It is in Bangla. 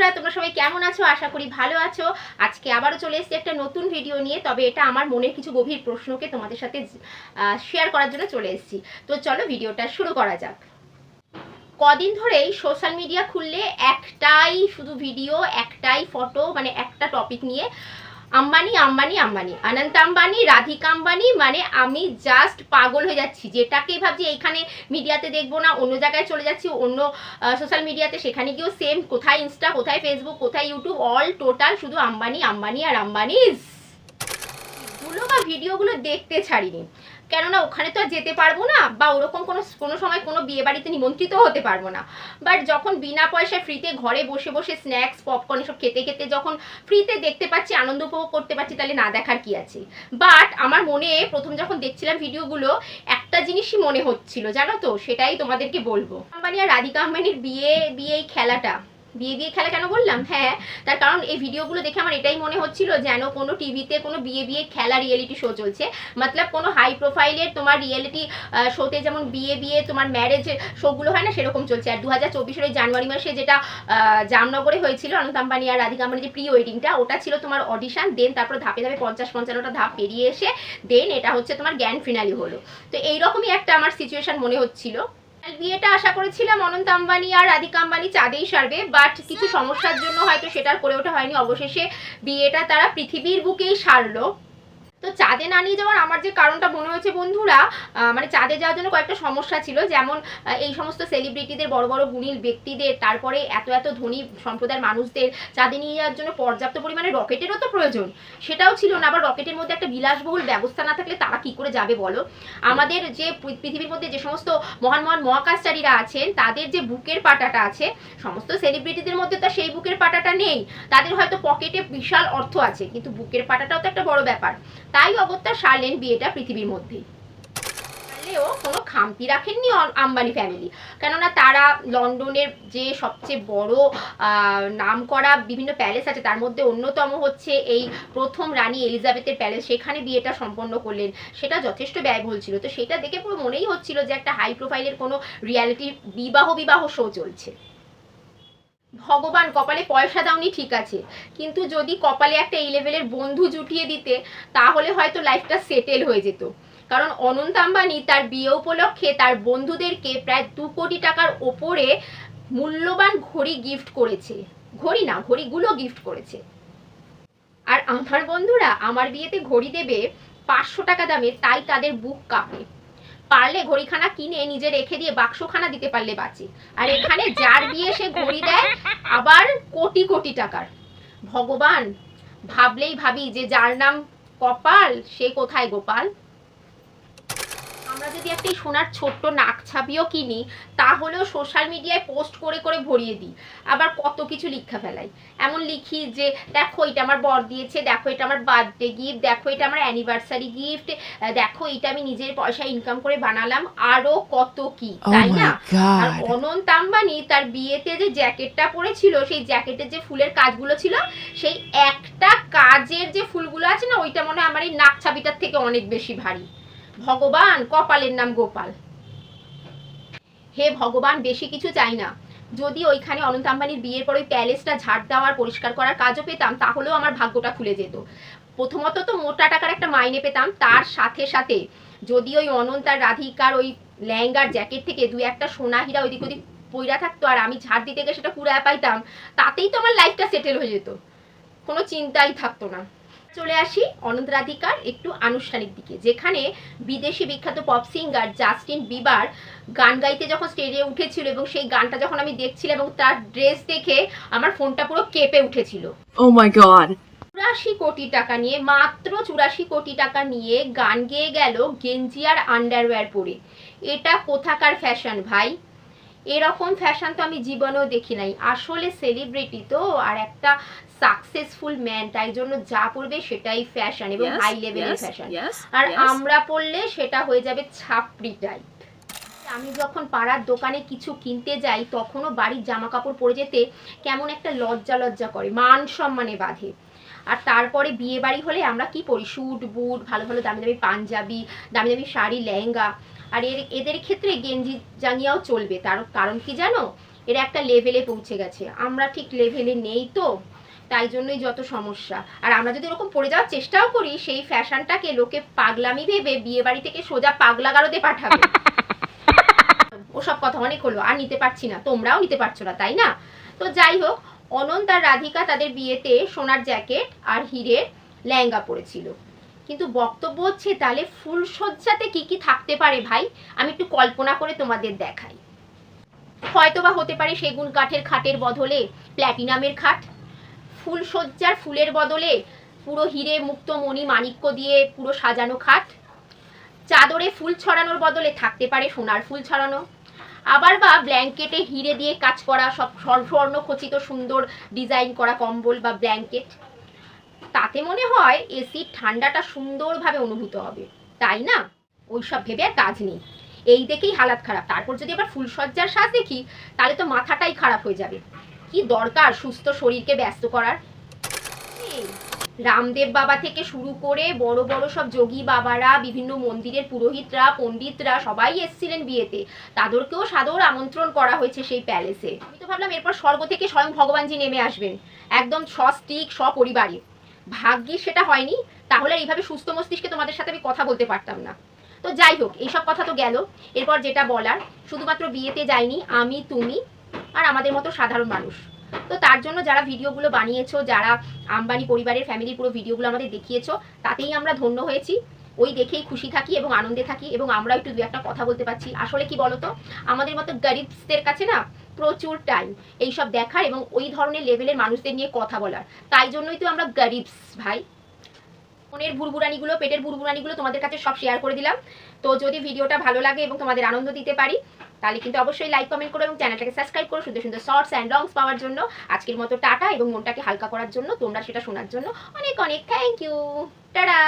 বন্ধুরা, তোমরা সবাই কেমন আছো? আশা করি ভালো আছো। আজকে আবারও চলে এসেছি একটা নতুন ভিডিও নিয়ে, তবে এটা আমার মনের কিছু গভীর প্রশ্নকে তোমাদের সাথে শেয়ার করার জন্য চলে এসেছি। তো চলো ভিডিওটা শুরু করা যাক। কদিন ধরেই সোশ্যাল মিডিয়া খুললে একটাই শুধু ভিডিও একটাই ফটো মানে একটা টপিক নিয়ে আম্বানি আম্বানি আম্বানি। অনন্ত আম্বানি, রাধিকা আম্বানি মানে আমি জাস্ট পাগল হয়ে যাচ্ছি। যেটাকে ভাবছি এইখানে মিডিয়াতে দেখব না, অন্য জায়গায় চলে যাচ্ছি, অন্য সোশ্যাল মিডিয়াতে সেখানে গিয়েও সেম কোথায় ইনস্টা কোথায় ফেসবুক কোথায় ইউটিউব অল টোটাল শুধু আম্বানি আম্বানি আর আম্বানি গুলো বা ভিডিওগুলো দেখতে ছাড়িনি। কেননা ওখানে তো আর যেতে পারব না বা ওরকম কোনো কোনো সময় কোনো বিয়ে বাড়িতে নিমন্ত্রিত হতে পারব না। বাট যখন বিনা পয়সায় ফ্রিতে ঘরে বসে বসে স্ন্যাক্স পপকর্ন এসব খেতে খেতে যখন ফ্রিতে দেখতে পাচ্ছি, আনন্দ উপভোগ করতে পারছি, তাহলে না দেখার কি আছে? বাট আমার মনে প্রথম যখন দেখছিলাম ভিডিওগুলো, একটা জিনিসই মনে হচ্ছিল, জানো তো? সেটাই তোমাদেরকে বলব। আম্বানি আর রাধিকা আম্বানির বিয়ে বিয়ে খেলাটা। বিয়ে বিয়ে খেলা কেন বললাম? হ্যাঁ তার কারণ এই ভিডিওগুলো দেখে আমার এটাই মনে হচ্ছিল যেন কোনো টিভিতে কোনো বিয়ে বিয়ে খেলা রিয়েলিটি শো চলছে। মতলব কোনো হাই প্রোফাইলের তোমার রিয়েলিটি শোতে যেমন বিয়ে বিয়ে তোমার ম্যারেজ শোগুলো হয় না, সেরকম চলছে। আর দু হাজার চব্বিশের জানুয়ারি মাসে যেটা জামনগরে হয়েছিল, অনন্ত আম্বানি আর রাধিকা আম্বানি যে প্রি ওয়েডিংটা ওটা ছিল তোমার অডিশন দেন তারপর ধাপে ধাপে পঞ্চাশ পঞ্চান্নটা ধাপ পেরিয়ে এসে দেন এটা হচ্ছে তোমার জ্ঞান ফিনালি হলো। তো এইরকমই একটা আমার সিচুয়েশন মনে হচ্ছিল। বিয়েটা আশা করেছিলাম, অনন্ত আম্বানি আর রাধিকা আম্বানি চাঁদেই সারবে বাট কিছু সমস্যার জন্য হয়তো সেটার করে ওঠা হয়নি। অবশেষে বিয়েটা তারা পৃথিবীর বুকেই সারলো। তো চাঁদে না নিয়ে যাওয়ার আমার যে কারণটা মনে হয়েছে বন্ধুরা মানে চাঁদে যাওয়ার জন্য কয়েকটা সমস্যা ছিল। যেমন এই সমস্ত সেলিব্রিটিদের বড় বড় গুণীল ব্যক্তিদের, তারপরে এত এত ধনী সম্প্রদায়ের মানুষদের চাঁদে নিয়ে যাওয়ার জন্য পর্যাপ্ত পরিমাণে রকেটেরও তো প্রয়োজন। সেটাও ছিল না, আবার রকেটের মধ্যে একটা বিলাসবহুল ব্যবস্থা না থাকলে তারা কি করে যাবে বলো? আমাদের যে পৃথিবীর মধ্যে যে সমস্ত মহান মহান মহাকাশচারীরা আছেন, তাদের যে বুকের পাটাটা আছে, সমস্ত সেলিব্রিটিদের মধ্যে পাটাটা নেই তাদের হয়তো পকেটে বিশাল অর্থ আছে কিন্তু বুকের পাটাটাও তো একটা বড় ব্যাপার। তাই অগত্যা সারলেন বিয়েটা পৃথিবীর পারলেও কোনো খামতি রাখেননি আম্বানি ফ্যামিলি কেননা তারা লন্ডনের যে সবচেয়ে বড় আহ, নামকরা বিভিন্ন প্যালেস আছে তার মধ্যে অন্যতম হচ্ছে এই প্রথম রানী এলিজাবেথের প্যালেস সেখানে বিয়েটা সম্পন্ন করলেন। সেটা যথেষ্ট ব্যয়বহুল ছিল। তো সেটা দেখে পুরো মনেই হচ্ছিল যে একটা হাই প্রোফাইলের কোনো রিয়ালিটি বিবাহ বিবাহ শো চলছে। ভগবান, কপালে পয়সা দাওনি ঠিক আছে। কিন্তু যদি কপালে একটা এই লেভেলের বন্ধু জুটিয়ে দিতে, তাহলে হয়তো লাইফটা সেটেল হয়ে যেত। কারণ অনন্ত আম্বানি তার বিয়ে উপলক্ষে তার বন্ধুদেরকে প্রায় দু কোটি টাকার ওপরে মূল্যবান ঘড়ি গিফট করেছে। ঘড়ি না, ঘড়িগুলো গিফট করেছে। আর আমার বন্ধুরা, আমার বিয়েতে ঘড়ি দেবে পাঁচশো টাকা দামে, তাই তাদের বুক কাঁপে। পারলে ঘড়িখানা কিনে নিজে রেখে দিয়ে বাক্সখানা দিতে পারলে বাঁচে। আর এখানে যার বিয়ে সে ঘড়ি দেয়, আবার কোটি কোটি টাকার। ভগবান, ভাবলেই ভাবি যে যার নাম কপাল, সে কোথায় গোপাল? আমরা যদি একটা সোনার ছোট্ট নাক ছাবিও কিনি তাহলেও সোশ্যাল মিডিয়ায় পোস্ট করে করে ভরিয়ে দিই। আবার কত কিছু লিখা ফেলাই। এমন লিখি যে দেখো এটা আমার বর দিয়েছে দেখো এটা আমার বার্থডে গিফট দেখো এটা আমার অ্যানিভার্সারি গিফট দেখো এটা আমি নিজের পয়সা ইনকাম করে বানালাম। আরও কত কি Oh তাই না? আর অনন্ত আম্বানি তার বিয়েতে যে জ্যাকেটটা পরেছিল সেই জ্যাকেটের যে ফুলের কাজগুলো ছিল সেই একটা কাজের যে ফুলগুলো আছে না ওইটা মনে হয় আমার এই নাক ছাবিটার থেকে অনেক বেশি ভারী। ভগবান, কপালের নাম গোপাল। হে ভগবান, বেশি কিছু চাই না। যদি ওইখানে অনন্ত আম্বানির বিয়ের পর ওই প্যালেসটা ঝাড় দেওয়ার পরিষ্কার করার কাজও পেতাম, তাহলেও আমার ভাগ্যটা খুলে যেত। প্রথমত তো মোটা টাকার একটা মাইনে পেতাম, তার সাথে সাথে যদি ওই অনন্ত আর রাধিকার ওই লেহেঙ্গার জ্যাকেট থেকে দু একটা সোনা হীরা ওইদিক ওদিক পইরা থাকতো আর আমি ঝাড় দিতে গিয়ে সেটা কুড়ায় পাইতাম, তাতেই তো আমার লাইফটা সেটেল হয়ে যেত। কোনো চিন্তাই থাকতো না। চলে আসি অনন্ত রাধিকার একটু আনুষ্ঠানিক দিকে যেখানে বিদেশি বিখ্যাত পপ সিঙ্গার জাস্টিন বিবার গান গাইতে যখন স্টেজে উঠেছিল এবং সেই গানটা যখন আমি দেখছিলাম এবং তার ড্রেস দেখে আমার ফোনটা পুরো কেঁপে উঠেছিল। Oh my god. চুরাশি কোটি টাকা নিয়ে মাত্র চুরাশি কোটি টাকা নিয়ে গান গেয়ে গেল গেঞ্জি আর আন্ডারওয়্যার পরে। এটা কোথাকার ফ্যাশন ভাই? এরকম ফ্যাশন তো আমি জীবনেও দেখি নাই। আসলে সেলিব্রিটি তো আর একটা সাকসেসফুল ম্যান তাই জন্য যা পড়বে সেটাই ফ্যাশন এবং হাই লেভেলের ফ্যাশন আর আমরা পড়লে সেটা হয়ে যাবে ছাপড়ি টাইপ আমি যখন পাড়ার দোকানে কিছু কিনতে যাই তখনও বাড়ির জামা কাপড় পরে যেতে কেমন একটা লজ্জা লজ্জা করে মান সম্মানে বাঁধে। আর তারপরে বিয়ে বাড়ি হলে আমরা কি পরি? স্যুট বুট ভালো ভালো দামি দামি পাঞ্জাবি দামি দামি শাড়ি লেহেঙ্গা। আর এর, এদের ক্ষেত্রে গেঞ্জি জাঙ্গিয়াও চলবে। তার, কারণ কি জানো? এরা একটা লেভেলে পৌঁছে গেছে। আমরা ঠিক লেভেলে নেই তো, তাই জন্যই যত সমস্যা। আর আমরা যদি ওরকম পড়ে যাওয়ার চেষ্টাও করি, সেই ফ্যাশনটাকে লোকে পাগলামি ভেবে বিয়ে বাড়ি থেকে সোজা পাগলা গারদে পাঠাবে ওসব কথা অনেক হলো আর নিতে পারছি না, তোমরাও নিতে পারছ না, তাই না? তো যাই হোক, অনন্ত আর রাধিকা তাদের বিয়েতে সোনার জ্যাকেট আর হিরের লেহেঙ্গা পরেছিল। কিন্তু বক্তব্য হচ্ছে তাহলে ফুলসজ্জাতে কি কি থাকতে পারে ভাই? আমি একটু কল্পনা করে তোমাদের দেখাই। হয়তোবা হতে পারে সেগুন কাঠের খাটের বদলে প্ল্যাটিনামের খাট। ফুলসজ্জার ফুলের বদলে পুরো হিরে মুক্ত মণি মাণিক্য দিয়ে পুরো সাজানো খাট। চাদরে ফুল ছড়ানোর বদলে থাকতে পারে সোনার ফুল ছড়ানো। আবার বা ব্ল্যাঙ্কেটে হিরে দিয়ে কাজ করা সব স্বর- স্বর্ণ খচিত সুন্দর ডিজাইন করা কম্বল বা ব্ল্যাঙ্কেট। তাতে মনে হয় এসির ঠান্ডাটা সুন্দরভাবে অনুভূত হবে। তাই না? ওইসব ভেবে আর কাজ নেই। এই দেখেই হালাত খারাপ। তারপর যদি আবার ফুলসজ্জার সাজ দেখি, তাহলে তো মাথাটাই খারাপ হয়ে যাবে। কি দরকার সুস্থ শরীরকে ব্যস্ত করার? রামদেব বাবা থেকে শুরু করে বড় বড় সব যোগী বাবারা, বিভিন্ন মন্দিরের পুরোহিতরা, পণ্ডিতরা সবাই এসেছিলেন বিয়েতে। তাদেরকেও সাদর আমন্ত্রণ করা হয়েছে সেই প্যালেসে। আমি তো ভাবলাম এরপর স্বর্গ থেকে স্বয়ং ভগবানজি নেমে আসবেন। একদম সস্টিক সপরিবারে। ভাগ্যিস সেটা হয়নি, তাহলে এইভাবে সুস্থ মস্তিষ্কে তোমাদের সাথে আমি কথা বলতে পারতাম না। তো যাই হোক, এইসব কথা তো গেল। এরপর যেটা বলার, শুধুমাত্র বিয়েতে যায়নি আমি, তুমি আর আমাদের মতো সাধারণ মানুষ। তো তার জন্য যারা ভিডিওগুলো বানিয়েছো, যারা আম্বানি পরিবারের ফ্যামিলির পুরো ভিডিওগুলো আমাদের দেখিয়েছো, তাতেই আমরা ধন্য হয়েছি। ওই দেখেই খুশি থাকি এবং আনন্দে থাকি এবং আমরা একটু দু একটা কথা বলতে পারছি। আসলে কি বলতো? আমাদের মতো গরিবসদের কাছে না প্রচুর টাইম এইসব দেখার এবং ওই ধরনের লেভেলের মানুষদের নিয়ে কথা বলার। তাই জন্যই তো আমরা গরিবস ভাই। মনের বুড়বুড়ানিগুলো পেটের বুড়বুড়ানিগুলো তোমাদের কাছে সব শেয়ার করে দিলাম। তো যদি ভিডিওটা ভালো লাগে এবং তোমাদের আনন্দ দিতে পারি, তাহলে কিন্তু অবশ্যই লাইক কমেন্ট করো এবং চ্যানেলটাকে সাবস্ক্রাইব করো সুন্দর সুন্দর শর্টস অ্যান্ড লংস পাওয়ার জন্য। আজকের মতো টাটা এবং মনটাকে হালকা করার জন্য, তোমরা সেটা শোনার জন্য অনেক অনেক থ্যাংক ইউ টাটা!